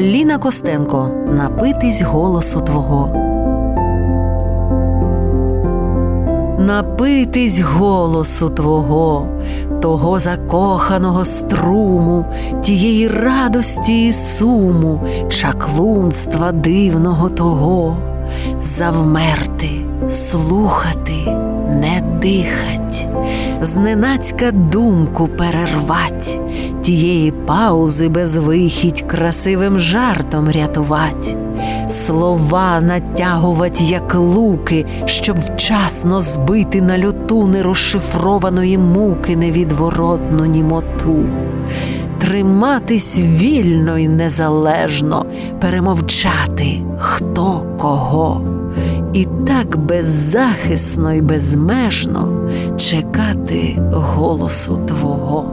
Ліна Костенко. Напитись голосу твого. Напитись голосу твого, того закоханого струму, тієї радості і суму, чаклунства дивного того, завмерти, слухати, не дихать, зненацька думку перервать, тієї паузи безвихідь красивим жартом рятувать, слова натягувать, як луки, щоб вчасно збити на льоту нерозшифрованої муки невідворотну німоту. Триматись вільно й незалежно, перемовчати хто кого, і так беззахисно й безмежно чекати голосу Твого.